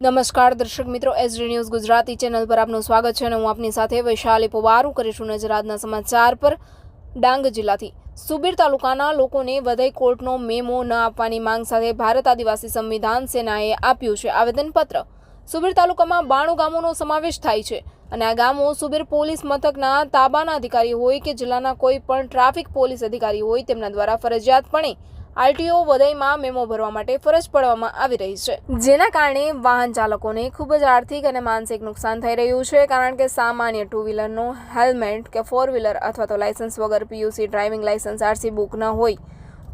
નમસ્કાર દર્શક મિત્રો એસડી ન્યૂઝ ગુજરાતી ચેનલ પર આપનું સ્વાગત છે અને હું આપની સાથે વૈશાલી પવારું કરીશું નજર સમાચાર પર. ડાંગ જિલ્લાથી સુબીર તાલુકાના લોકોને વધઈ કોર્ટનો મેમો ન આપવાની માંગ સાથે ભારત આદિવાસી સંવિધાન સેનાએ આપ્યું છે. આવેદનપત્ર સુબીર તાલુકામાં બાણું ગામોનો સમાવેશ થાય છે અને આ ગામો સુબીર પોલીસ મથકના તાબાના અધિકારી હોય કે જિલ્લાના કોઈ પણ ટ્રાફિક પોલીસ અધિકારી હોય તેમના દ્વારા ફરજિયાતપણે આરટીઓ વધઈમાં મેમો ભરવા માટે ફરજ પડવામાં આવી રહી છે. જેના કારણે વાહન ચાલકોને ખૂબ જ આર્થિક અને માનસિક નુકસાન થઈ રહ્યું છે, કારણ કે સામાન્ય ટુ વ્હીલરનો હેલ્મેટ કે ફોર વ્હીલર અથવા તો લાયસન્સ વગર PUC driving licence RC book ન હોય,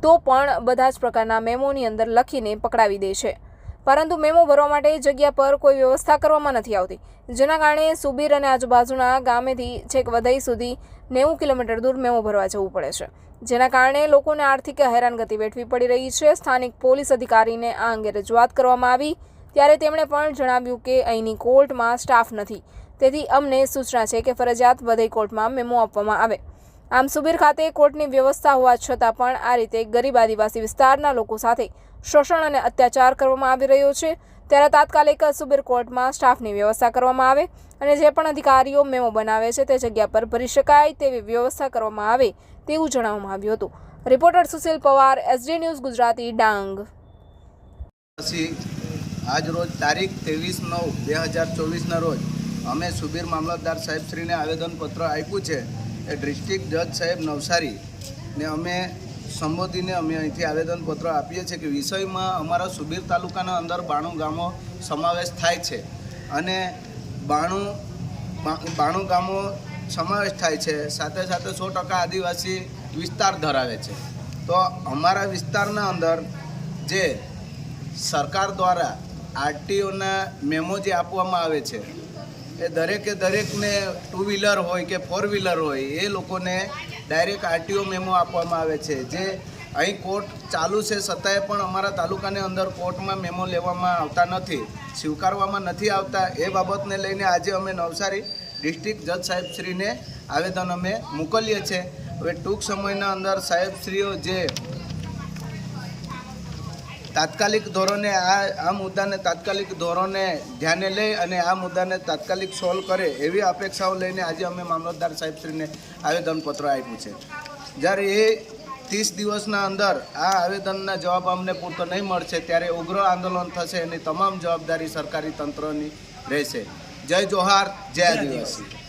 તો પણ બધા જ પ્રકારના મેમોની અંદર લખીને પકડાવી દે છે. પરંતુ મેમો ભરવા માટે જગ્યા પર કોઈ વ્યવસ્થા કરવામાં નથી આવતી, જેના કારણે સુબીર અને આજુબાજુના ગામેથી છેક વધઈ સુધી નેવું કિલોમીટર દૂર મેમો ભરવા જવું પડે છે. જેના કારણે લોકોને આર્થિક હેરાનગતિ વેઠવી પડી રહી છે. સ્થાનિક પોલીસ અધિકારીને આ અંગે રજૂઆત કરવામાં આવી. ત્યારે તેમણે પણ જણાવ્યું કે અહીંની કોર્ટમાં સ્ટાફ નથી. તેથી અમને સૂચના છે કે ફરજિયાત વધઈ કોર્ટમાં મેમો આપવામાં આવે. આમ સુબીર ખાતે કોર્ટની વ્યવસ્થા હોવા છતાં પણ આ રીતે ગરીબ આદિવાસી વિસ્તારના લોકો સાથે શોષણ અને અત્યાચાર કરવામાં આવી રહ્યો છે. ત્યારે તાત્કાલિક સુબીર કોર્ટમાં સ્ટાફની વ્યવસ્થા કરવામાં આવે અને જે પણ અધિકારીઓ મેમો બનાવે છે તે જગ્યા પર ભરી શકાય તેવી વ્યવસ્થા કરવામાં આવે તેવું જણાવવામાં આવ્યું હતું. Reporter Sushil Pawar, SD news Gujarati, Dang. આજ રોજ તારીખ ત્રેવીસ નવ બે હજાર ચોવીસના રોજ અમે સુબીર મામલતદાર સાહેબશ્રીને આવેદનપત્ર આપ્યું છે એ ડિસ્ટ્રિક્ટ જજ સાહેબ નવસારી ને અમે સંબોધીને અમે અહીંથી આવેદનપત્ર આપીએ છીએ કે વિષયમાં અમારા સુબીર તાલુકાના અંદર બાણું ગામો સમાવેશ થાય છે અને બાણું બાણું ગામો સમાવેશ થાય છે. સાથે સાથે સો ટકા આદિવાસી વિસ્તાર ધરાવે છે. તો અમારા વિસ્તારના અંદર જે સરકાર દ્વારા આરટીઓના મેમો જે આપવામાં આવે છે એ દરેકે દરેકને ટુ વ્હીલર હોય કે ફોર વ્હીલર હોય, એ લોકોને ડાયરેક્ટ આરટીઓ મેમો આપવામાં આવે છે. જે અહીં કોર્ટ ચાલુ છે છતાંય પણ અમારા તાલુકાની અંદર કોર્ટમાં મેમો લેવામાં આવતા નથી, સ્વીકારવામાં નથી આવતા. એ બાબતને લઈને આજે અમે નવસારી ડિસ્ટ્રિક્ટ જજ સાહેબશ્રીને આવેદન અમે મોકલીએ છીએ. હવે ટૂંક સમયના અંદર સાહેબશ્રીઓ જે તાત્કાલિક ધોરણે આ આ મુદ્દાને તાત્કાલિક ધોરણે ધ્યાને લઈ અને આ મુદ્દાને તાત્કાલિક સોલ્વ કરે એવી અપેક્ષાઓ લઈને આજે અમે મામલતદાર સાહેબશ્રીને આવેદનપત્ર આપ્યું છે. જ્યારે એ ત્રીસ દિવસના અંદર આ આવેદનના જવાબ અમને પૂરતો નહીં મળશે, ત્યારે ઉગ્ર આંદોલન થશે એની તમામ જવાબદારી સરકારી તંત્રની રહેશે. જય જોહાર, જય આદિવાસી.